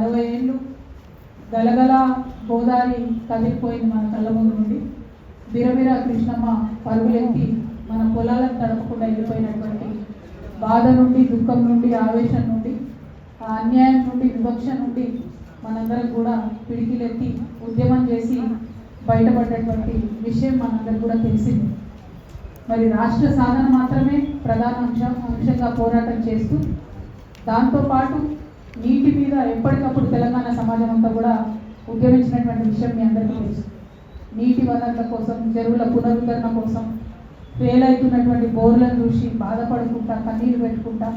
అరవై ఏళ్ళు గలగల గోదారి కదిలిపోయింది మన కళ్ళ ముందు నుండి. బిరబిర కృష్ణమ్మ పరుగులెత్తి మన పొలాలను తడపకుండా వెళ్ళిపోయినటువంటి బాధ నుండి దుఃఖం నుండి ఆవేశం నుండి ఆ అన్యాయం నుండి వివక్ష నుండి మనందరం కూడా పిడికిలెత్తి ఉద్యమం చేసి బయటపడ్డటువంటి విషయం మనందరికి కూడా తెలిసింది. మరి రాష్ట్ర సాధన మాత్రమే ప్రధాన అంశం అంశంగా పోరాటం చేస్తూ దాంతోపాటు నీటి మీద ఎప్పటికప్పుడు తెలంగాణ సమాజం అంతా కూడా ఉద్యమించినటువంటి విషయం మీ అందరికీ తెలుసు. నీటి వనరుల కోసం చెరువుల పునరుద్ధరణ కోసం ఫెయిల్ అవుతున్నటువంటి బోర్లను చూసి బాధపడుకుంటా కన్నీరు పెట్టుకుంటా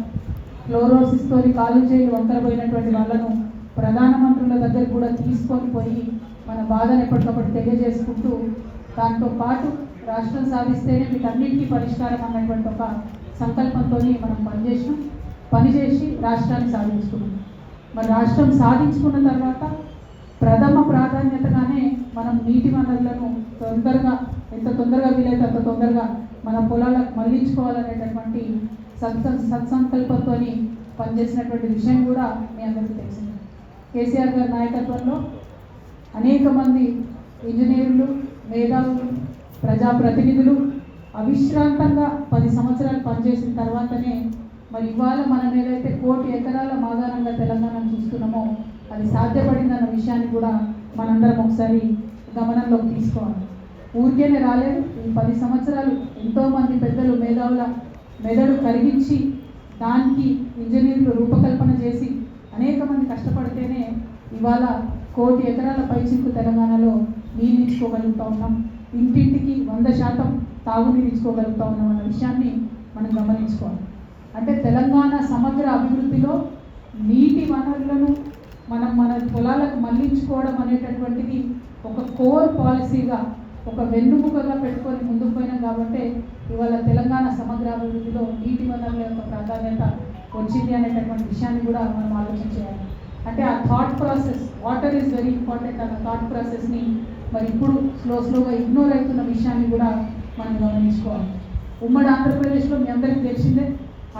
క్లోరోసిస్తో కాలు చేయి వంకరపోయినటువంటి వాళ్ళను ప్రధానమంత్రుల దగ్గర కూడా తీసుకొని పోయి మన బాధను ఎప్పటికప్పుడు తెలియజేసుకుంటూ దాంతో పాటు రాష్ట్రం సాధిస్తేనే వీటన్నిటికీ పరిష్కారం అన్నటువంటి ఒక సంకల్పంతో మనం పనిచేసినాం. పనిచేసి రాష్ట్రాన్ని సాధించుకున్నాం. మరి రాష్ట్రం సాధించుకున్న తర్వాత ప్రథమ ప్రాధాన్యతగానే మనం నీటి వనరులను తొందరగా ఎంత తొందరగా వీలైతే అంత తొందరగా మన పొలాలకు మళ్ళించుకోవాలనేటటువంటి సత్స సత్సంకల్పంతో పనిచేసినటువంటి విషయం కూడా మీ అందరికీ తెలిసింది. కేసీఆర్ గారి నాయకత్వంలో అనేక మంది ఇంజనీర్లు మేధావులు ప్రజాప్రతినిధులు అవిశ్రాంతంగా పది సంవత్సరాలు పనిచేసిన తర్వాతనే మరి ఇవాళ మనం ఏదైతే కోటి ఎకరాల మాగాణంగా తెలంగాణ చూస్తున్నామో అది సాధ్యపడిందన్న విషయాన్ని కూడా మనందరం ఒకసారి గమనంలోకి తీసుకోవాలి. ఊరికేనే రాలేదు. ఈ పది సంవత్సరాలు ఎంతోమంది పెద్దలు మేధావుల మెదడు కరిగించి దానికి ఇంజనీర్లు రూపకల్పన చేసి అనేక మంది కష్టపడితేనే ఇవాళ కోటి ఎకరాల పైచిక్కు తెలంగాణలో నీళ్ళు ఇచ్చుకోగలుగుతా ఉన్నాం. ఇంటింటికి వంద శాతం తాగునీరు ఇచ్చుకోగలుగుతా ఉన్నాం అన్న విషయాన్ని మనం గమనించుకోవాలి. అంటే తెలంగాణ సమగ్ర అభివృద్ధిలో నీటి వనరులను మనం మన పొలాలకు మళ్ళించుకోవడం అనేటటువంటిది ఒక కోర్ పాలసీగా ఒక వెన్నుముకగా పెట్టుకొని ముందుకు పోయినాం కాబట్టి ఇవాళ తెలంగాణ సమగ్ర అభివృద్ధిలో నీటి వనరుల యొక్క ప్రాధాన్యత వచ్చింది అనేటటువంటి విషయాన్ని కూడా మనం ఆలోచన చేయాలి. అంటే ఆ thought process water is very important అన్న థాట్ ప్రాసెస్ని మరి ఇప్పుడు స్లో స్లోగా ఇగ్నోర్ అవుతున్న విషయాన్ని కూడా మనం గమనించుకోవాలి. ఉమ్మడి ఆంధ్రప్రదేశ్లో మీ అందరికీ తెలిసిందే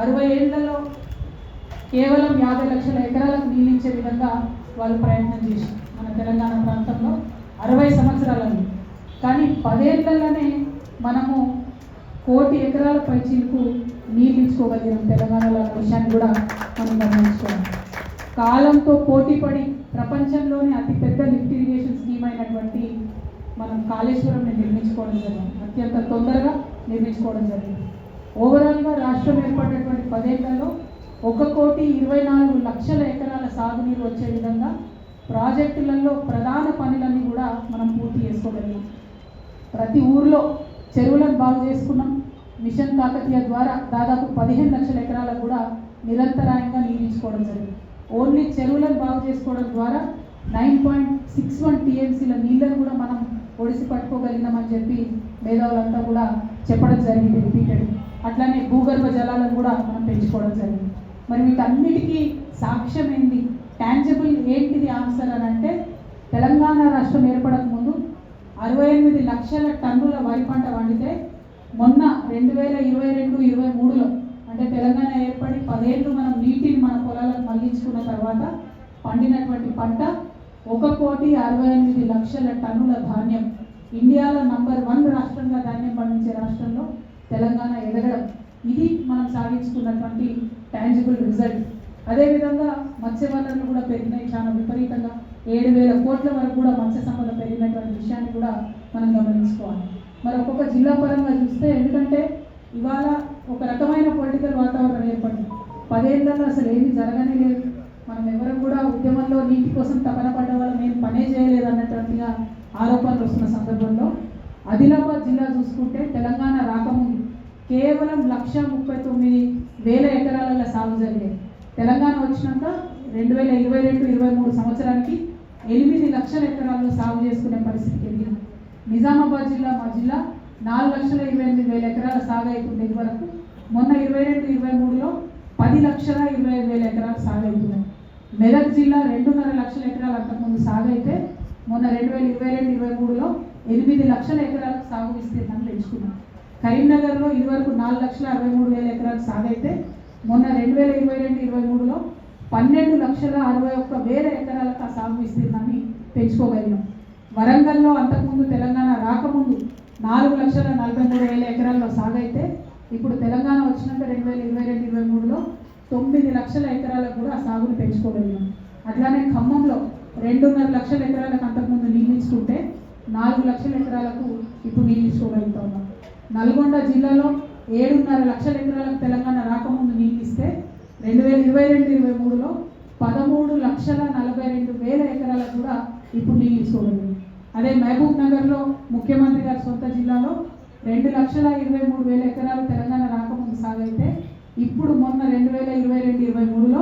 అరవై ఏళ్ళలో కేవలం యాభై లక్షల ఎకరాలకు నీళ్ళించే విధంగా వాళ్ళు ప్రయత్నం చేశారు. మన తెలంగాణ ప్రాంతంలో అరవై సంవత్సరాలలో కానీ పదేళ్ళలోనే మనము కోటి ఎకరాల పైచీలకు నీళ్ళు తెలంగాణలో అన్న విషయాన్ని కూడా మనం గమనించుకోవాలి. కాలంతో పోటీపడి ప్రపంచంలోనే అతిపెద్ద లిఫ్ట్ ఇరిగేషన్ స్కీమ్ అయినటువంటి మనం కాళేశ్వరంని నిర్మించుకోవడం జరిగింది. అత్యంత తొందరగా నిర్మించుకోవడం జరిగింది. ఓవరాల్గా రాష్ట్రం ఏర్పడినటువంటి పదేళ్ళలో ఒక కోటి ఇరవై నాలుగు లక్షల ఎకరాల సాగునీరు వచ్చే విధంగా ప్రాజెక్టులలో ప్రధాన పనులన్నీ కూడా మనం పూర్తి చేసుకోగలిగాం. ప్రతి ఊర్లో చెరువులను బాగు చేసుకున్నాం. మిషన్ కాకతీయ ద్వారా దాదాపు పదిహేను లక్షల ఎకరాలకు కూడా నిరంతరాయంగా నీరించుకోవడం జరిగింది. ఓన్లీ చెరువులను బాగు చేసుకోవడం ద్వారా నైన్ పాయింట్ సిక్స్ వన్ టీఎంసీల నీళ్ళను కూడా మనం ఒడిసి పట్టుకోగలిగినామని చెప్పి మేధావులంతా కూడా చెప్పడం జరిగింది రిపీటెడ్ అట్లానే భూగర్భ జలాలను కూడా మనం పెంచుకోవడం జరిగింది. మరి వీటన్నిటికీ సాక్ష్యం ఏంటి? ట్యాంజబుల్ ఏంటిది ఆన్సర్ అని అంటే తెలంగాణ రాష్ట్రం ఏర్పడక ముందు అరవై ఎనిమిది లక్షల టన్నుల వరి పంట వండితే మొన్న రెండు వేల ఇరవై రెండు ఇరవై మూడులో అంటే తెలంగాణ ఏర్పడి పదేళ్ళు మనం నీటిని మన పొలాలకు మళ్ళించుకున్న తర్వాత పండినటువంటి పంట ఒక కోటి అరవై ఎనిమిది లక్షల టన్నుల ధాన్యం. ఇండియాలో నంబర్ వన్ రాష్ట్రంగా ధాన్యం పండించే రాష్ట్రంలో తెలంగాణ ఎదగడం. ఇది మనం సాధించుకున్నటువంటి టాంజిబుల్ రిజల్ట్ అదేవిధంగా మత్స్య వనరులు కూడా పెరిగినాయి చాలా విపరీతంగా. ఏడు వేల కోట్ల వరకు కూడా మత్స్య సంపద పెరిగినటువంటి విషయాన్ని కూడా మనం గమనించుకోవాలి. మరి ఒక్కొక్క జిల్లా పరంగా చూస్తే ఎందుకంటే ఇవాళ ఒక రకమైన పొలిటికల్ వాతావరణం ఏర్పడింది. పదేళ్ళలో అసలు ఏమీ జరగనే లేదు. మనం ఎవరం కూడా ఉద్యమంలో నీటి కోసం తపన పడ్డ వాళ్ళు మేము పనే చేయలేదు అన్నటువంటిగా ఆరోపణలు వస్తున్న సందర్భంలో. ఆదిలాబాద్ జిల్లా చూసుకుంటే తెలంగాణ రాకముందు కేవలం లక్ష ముప్పై తొమ్మిది వేల ఎకరాలలో సాగు జరిగేది. తెలంగాణ వచ్చినాక రెండు వేల ఇరవై రెండు ఇరవై మూడు సంవత్సరానికి ఎనిమిది లక్షల ఎకరాల్లో సాగు చేసుకునే పరిస్థితికి ఎదిగింది నిజామాబాద్ జిల్లా మా జిల్లా నాలుగు లక్షల ఇరవై ఎనిమిది వేల ఎకరాల సాగు అవుతుంది ఇది వరకు మొన్న ఇరవై రెండు ఇరవై మూడులో పది లక్షల ఇరవై ఐదు వేల ఎకరాలు సాగు అవుతున్నాయి మెదక్ జిల్లా రెండున్నర లక్షల ఎకరాలు అంతకుముందు సాగు అయితే మొన్న రెండు వేల ఇరవై రెండు ఇరవై మూడులో ఎనిమిది లక్షల ఎకరాలకు సాగు విస్తీర్ణం పెంచుకున్నాం. కరీంనగర్లో ఇదివరకు నాలుగు లక్షల అరవై మూడు వేల ఎకరాలు సాగైతే మొన్న రెండు వేల ఇరవై రెండు ఇరవై మూడులో పన్నెండు లక్షల అరవై ఒక్క వేల ఆ సాగు విస్తీర్ణాన్ని పెంచుకోగలిగాం. వరంగల్లో అంతకుముందు తెలంగాణ రాకముందు నాలుగు లక్షల నలభై మూడు వేల ఎకరాల్లో సాగైతే ఇప్పుడు తెలంగాణ వచ్చినాక రెండు వేల ఇరవై రెండు ఇరవై మూడులో తొమ్మిది లక్షల ఎకరాలకు కూడా ఆ సాగును పెంచుకోగలిగాం. అట్లానే ఖమ్మంలో రెండున్నర లక్షల ఎకరాలకు అంతకుముందు నిర్మించుకుంటే ఇస్తుంటే నాలుగు లక్షల ఎకరాలకు ఇప్పుడు నిర్మించుకోగలుగుతా ఉన్నాం నల్గొండ జిల్లాలో ఏడున్నర లక్షల ఎకరాలకు తెలంగాణ రాకముందు నీళ్ళు ఇస్తే రెండు వేల ఇరవై రెండు ఇరవై మూడులో పదమూడు లక్షల నలభై రెండు వేల ఎకరాలకు కూడా ఇప్పుడు నీళ్ళు అదే మహబూబ్ నగర్లో ముఖ్యమంత్రి గారి సొంత జిల్లాలో రెండు లక్షల ఇరవై మూడు వేల ఎకరాలు తెలంగాణ రాకముందు సాగైతే ఇప్పుడు మొన్న రెండు వేల ఇరవై రెండు ఇరవై మూడులో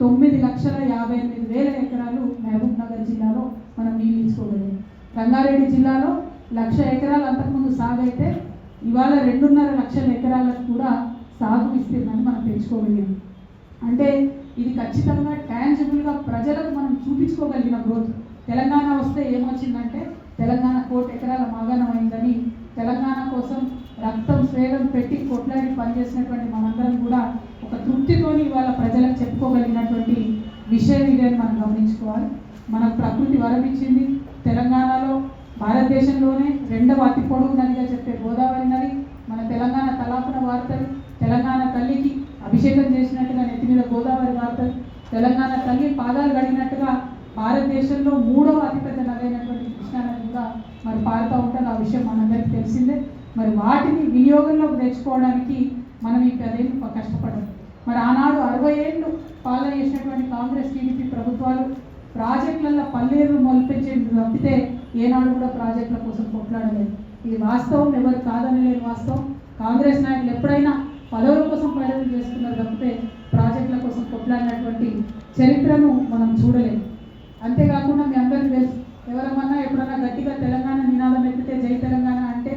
తొమ్మిది లక్షల యాభై ఎనిమిది వేల ఎకరాలు మహబూబ్ నగర్ జిల్లాలో మనం నీళ్ళు ఇచ్చుకోగలిగాం రంగారెడ్డి జిల్లాలో లక్ష ఎకరాలు అంతకుముందు సాగైతే ఇవాళ రెండున్నర లక్షల ఎకరాలకు కూడా సాగు విస్తీర్ణాన్ని మనం పెంచుకోగలిగాం అంటే ఇది ఖచ్చితంగా ట్యాంజిబుల్గా ప్రజలకు మనం చూపించుకోగలిగిన గ్రోత్ తెలంగాణ వస్తే ఏమొచ్చిందంటే తెలంగాణ కోటి ఎకరాల మాగాణం అయిందని తెలంగాణ కోసం రక్తం స్వేదం పెట్టి కొట్లాడి పనిచేసినటువంటి మనందరం కూడా ఒక తృప్తితోని ఇవాళ ప్రజలకు చెప్పుకోగలిగినటువంటి విషయం ఇదని మనం గమనించుకోవాలి. మనకు ప్రకృతి వరమిచ్చింది తెలంగాణలో భారతదేశంలోనే రెండవ అతి పొడుగు నదిగా చెప్పే గోదావరి నది మన తెలంగాణ తలాపున వార్తలు తెలంగాణ తల్లికి అభిషేకం చేసినట్టుగా నెత్తి మీద గోదావరి వార్తలు తెలంగాణ తల్లి పాదాలు గడిగినట్టుగా భారతదేశంలో మూడవ అతిపెద్ద నది అయినటువంటి కృష్ణా కూడా మరి పారుతూ ఉంటుంది ఆ విషయం మనందరికీ తెలిసిందే. మరి వాటిని వినియోగంలోకి తెచ్చుకోవడానికి మనం ఈ పదేళ్ళు కష్టపడము. మరి ఆనాడు అరవై ఏళ్ళు పాలన చేసినటువంటి కాంగ్రెస్ టీడీపీ ప్రభుత్వాలు ప్రాజెక్టులలో పల్లేరు మొలిపించే తప్పితే ఏనాడు కూడా ప్రాజెక్టుల కోసం కొట్లాడలేదు. ఇది వాస్తవం ఎవరు కాదని లేని వాస్తవం. కాంగ్రెస్ నాయకులు ఎప్పుడైనా పదవుల కోసం పదవులు చేసుకున్నారు తప్పితే ప్రాజెక్టుల కోసం కొట్లాడినటువంటి చరిత్రను మనం చూడలేము. అంతేకాకుండా మీ అందరికీ తెలుసు ఎవరమన్నా ఎప్పుడన్నా గట్టిగా తెలంగాణ నినాదం ఎత్తితే జై తెలంగాణ అంటే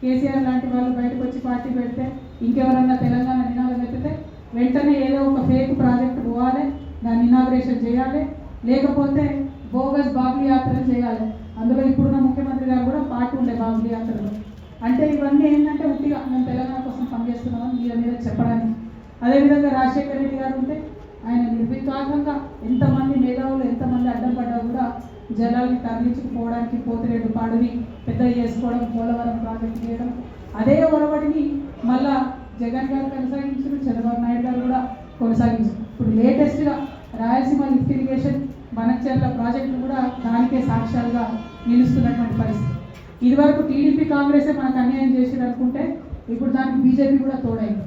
కేసీఆర్ లాంటి వాళ్ళు బయటకు వచ్చి పార్టీ పెడితే ఇంకెవరన్నా తెలంగాణ నినాదం ఎత్తితే వెంటనే ఏదో ఒక ఫేక్ ప్రాజెక్ట్ పోవాలి దాన్ని ఇనాగ్రేషన్ చేయాలి లేకపోతే బోగస్ బాబ్లీ యాత్రలు చేయాలి. అందులో ఇప్పుడున్న ముఖ్యమంత్రి గారు కూడా పార్టీ ఉండే బాబ్లీ యాత్రలో. అంటే ఇవన్నీ ఏంటంటే ఉట్టిగా మేము తెలంగాణ కోసం పనిచేస్తున్నామని మీద మీద చెప్పడానికి. అదేవిధంగా రాజశేఖర రెడ్డి గారు ఉంటే ఆయన నిర్వికారంగా ఎంతమంది మేధావులు ఎంతమంది అడ్డం పడ్డా కూడా జనాల్ని తరలించుకుపోవడానికి పోతిరేడు పాడుని పెద్ద చేసుకోవడం పోలవరం ప్రాజెక్ట్ చేయడం. అదే ఒరవడిని మళ్ళా జగన్ గారు కొనసాగించారు చంద్రబాబు నాయుడు గారు కూడా కొనసాగించారు. ఇప్పుడు లేటెస్ట్గా రాయలసీమ లిఫ్ట్ ఇరిగేషన్ మనచర్ల ప్రాజెక్టులు కూడా దానికే సాక్ష్యాలుగా నిలుస్తున్నటువంటి పరిస్థితి. ఇదివరకు టీడీపీ కాంగ్రెసే మనకు అన్యాయం చేసింది అనుకుంటే ఇప్పుడు దానికి బీజేపీ కూడా తోడైంది.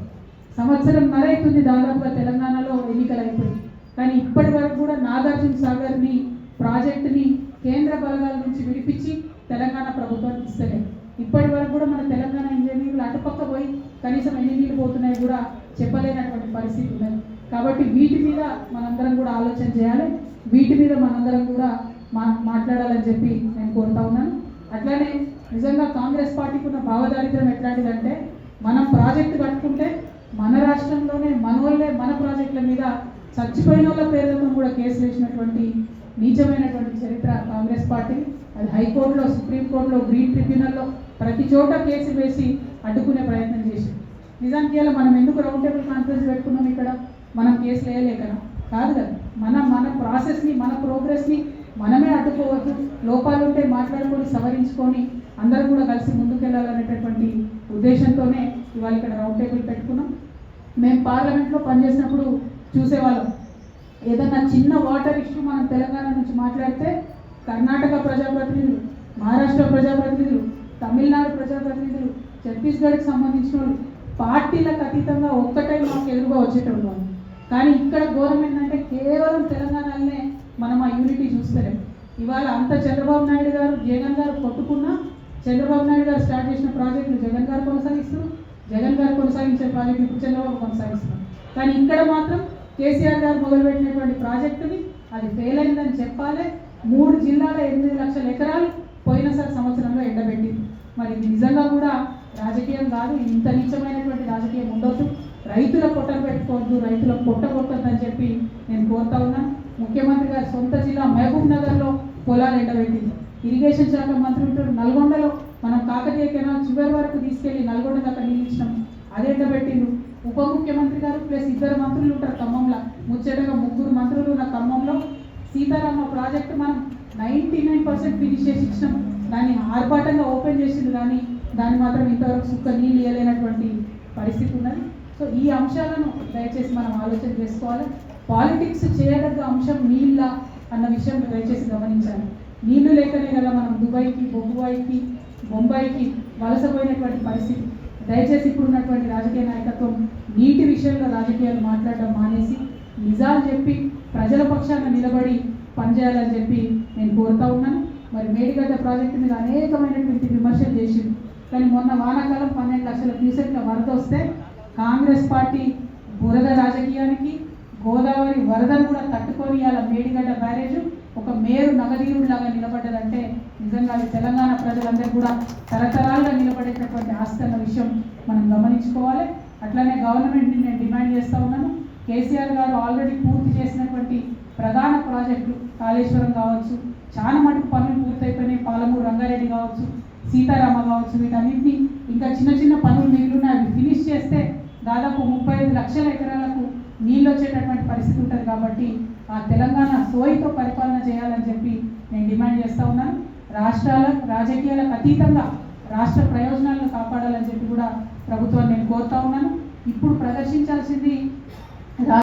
సంవత్సరం మరైతుంది దాదాపుగా తెలంగాణలో ఎన్నికలు అయిపోయి కానీ ఇప్పటి వరకు కూడా నాగార్జున సాగర్ని ప్రాజెక్టుని కేంద్ర బలగాల నుంచి విడిపించి తెలంగాణ ప్రభుత్వానికి ఇస్తలేదు. ఇప్పటి వరకు కూడా మన తెలంగాణ ఇంజనీర్లు అటుపక్క పోయి కనీసం ఎన్ని నీళ్ళు పోతున్నాయి కూడా చెప్పలేనటువంటి పరిస్థితి ఉన్నది. కాబట్టి వీటి మీద మనందరం కూడా ఆలోచన చేయాలి. వీటి మీద మనందరం కూడా మా మాట్లాడాలని చెప్పి నేను కోరుతా ఉన్నాను. అట్లానే నిజంగా కాంగ్రెస్ పార్టీకి ఉన్న భావదారిద్ర్యం ఎట్లాంటిదంటే మనం ప్రాజెక్టు కట్టుకుంటే మన రాష్ట్రంలోనే మనోళ్ళే మన ప్రాజెక్టుల మీద చచ్చిపోయిన వాళ్ళ పేర్లతో కూడా కేసులు వేసినటువంటి నీచమైనటువంటి చరిత్ర కాంగ్రెస్ పార్టీ. అది హైకోర్టులో సుప్రీంకోర్టులో గ్రీన్ ట్రిబ్యునల్లో ప్రతి చోట కేసు వేసి అడ్డుకునే ప్రయత్నం చేసింది. నిజానికి ఇలా మనం ఎందుకు రౌండ్ టేబుల్ కాన్ఫరెన్స్ పెట్టుకున్నాం ఇక్కడ? మనం కేసులు వేయలేకనా? కాదు కదా. మన మన ప్రాసెస్ని మన ప్రోగ్రెస్ని మనమే అడ్డుకోవద్దు. లోపాలు ఉంటే మాట్లాడుకొని సవరించుకొని అందరం కూడా కలిసి ముందుకెళ్ళాలనేటటువంటి ఉద్దేశంతోనే ఇవాళ ఇక్కడ రౌండ్ టేబుల్ పెట్టుకున్నాం. మేము పార్లమెంట్లో పనిచేసినప్పుడు చూసేవాళ్ళం. ఏదన్నా చిన్న వాటర్ ఇష్యూ మనం తెలంగాణ నుంచి మాట్లాడితే కర్ణాటక ప్రజాప్రతినిధులు మహారాష్ట్ర ప్రజాప్రతినిధులు తమిళనాడు ప్రజాప్రతినిధులు ఛత్తీస్గఢ్కి సంబంధించిన వాళ్ళు పార్టీలకు అతీతంగా ఒక్కటే మాకు ఎదురుగా వచ్చేటప్పుడు వాళ్ళు. కానీ ఇక్కడ ఘోరం ఏంటంటే కేవలం తెలంగాణలోనే మనం ఆ యూనిటీ చూస్తలేం. ఇవాళ అంత చంద్రబాబు నాయుడు గారు జగన్ గారు కొట్టుకున్నా చంద్రబాబు నాయుడు గారు స్టార్ట్ చేసిన ప్రాజెక్టులు జగన్ గారు కొనసాగిస్తున్నారు. జగన్ గారు కొనసాగించే ప్రాజెక్టు ఇప్పుడు చంద్రబాబు కొనసాగిస్తున్నారు. కానీ ఇక్కడ మాత్రం కేసీఆర్ గారు మొదలుపెట్టినటువంటి ప్రాజెక్టుని అది ఫెయిల్ అయిందని చెప్పాలి. మూడు జిల్లాల ఎనిమిది లక్షల ఎకరాలు పోయినసారి సంవత్సరంలో ఎండబెట్టింది. మరి నిజంగా కూడా రాజకీయం కాదు. ఇంత నీచమైనటువంటి రాజకీయం ఉండొద్దు. రైతుల పొట్టలు రైతులకు రైతుల చెప్పి నేను కోరుతా ఉన్నా. ముఖ్యమంత్రి గారి సొంత జిల్లా మహబూబ్ నగర్లో పొలాలు ఎండబెట్టింది. ఇరిగేషన్ శాఖ మంత్రి ఉంటాడు నల్గొండలో. మనం కాకతీయ కెనాల్ చివరి వరకు తీసుకెళ్ళి నల్గొండ దాకా నిలిచినాం. అదే అది ఎండబెట్టిండు. ఉప ముఖ్యమంత్రి గారు ప్లస్ ఇద్దరు మంత్రులు ఉంటారు ఖమ్మంలో. ముచ్చటగా ముగ్గురు మంత్రులు ఉన్న ఖమ్మంలో. సీతారామ ప్రాజెక్ట్ మనం నైంటీ నైన్ పర్సెంట్ ఫినిష్ చేసి ఇచ్చినాం. దాన్ని ఆర్భాటంగా ఓపెన్ చేసింది కానీ దాన్ని మాత్రం ఇంతవరకు సుక్క నీళ్ళు ఇవ్వలేనటువంటి పరిస్థితి ఉన్నది. సో ఈ అంశాలను దయచేసి మనం ఆలోచన చేసుకోవాలి. పాలిటిక్స్ చేయదగ్గ అంశం నీళ్ళ అన్న విషయం దయచేసి గమనించాలి. నీళ్ళు లేకనే కదా మనం దుబాయ్కి బొంబాయికి బొంబాయికి వలసపోయినటువంటి పరిస్థితి. దయచేసి ఇప్పుడు ఉన్నటువంటి రాజకీయ నాయకత్వం నీటి విషయంలో రాజకీయాలు మాట్లాడడం మానేసి నిజాలు చెప్పి ప్రజల పక్షాన నిలబడి పనిచేయాలని చెప్పి నేను కోరుతా ఉన్నాను. మరి మేడిగడ్డ ప్రాజెక్టు మీద అనేకమైనటువంటి విమర్శలు చేసింది కానీ మొన్న వానాకాలం పన్నెండు లక్షల క్యూసెక్ల వరద వస్తే కాంగ్రెస్ పార్టీ బురద రాజకీయానికి గోదావరి వరదను కూడా తట్టుకొని అలా మేడిగడ్డ బ్యారేజ్ ఒక మేరు నగదీరుడిలాగా నిలబడ్డదంటే నిజంగా అది తెలంగాణ ప్రజలందరూ కూడా తరతరాలుగా నిలబడేటటువంటి ఆస్తి అన్న విషయం మనం గమనించుకోవాలి. అట్లనే గవర్నమెంట్ని నేను డిమాండ్ చేస్తా ఉన్నాను. కేసీఆర్ గారు ఆల్రెడీ పూర్తి చేసినటువంటి ప్రధాన ప్రాజెక్టులు కాళేశ్వరం కావచ్చు చాలా మటుకు పనులు పూర్తయిపోయినాయి. పాలమూరు రంగారెడ్డి కావచ్చు సీతారామ కావచ్చు వీటన్నింటినీ ఇంకా చిన్న చిన్న పనులు మిగిలిన అవి ఫినిష్ చేస్తే దాదాపు ముప్పై ఐదు లక్షల ఎకరాలకు నీళ్ళు వచ్చేటటువంటి పరిస్థితి ఉంటుంది కాబట్టి ఆ తెలంగాణ సోయితో పరిపాలన చేయాలని చెప్పి నేను డిమాండ్ చేస్తూ ఉన్నాను. రాష్ట్రాల రాజకీయాలకు అతీతంగా రాష్ట్ర ప్రయోజనాలను కాపాడాలని చెప్పి కూడా ప్రభుత్వాన్ని నేను కోరుతా ఉన్నాను. ఇప్పుడు ప్రదర్శించాల్సింది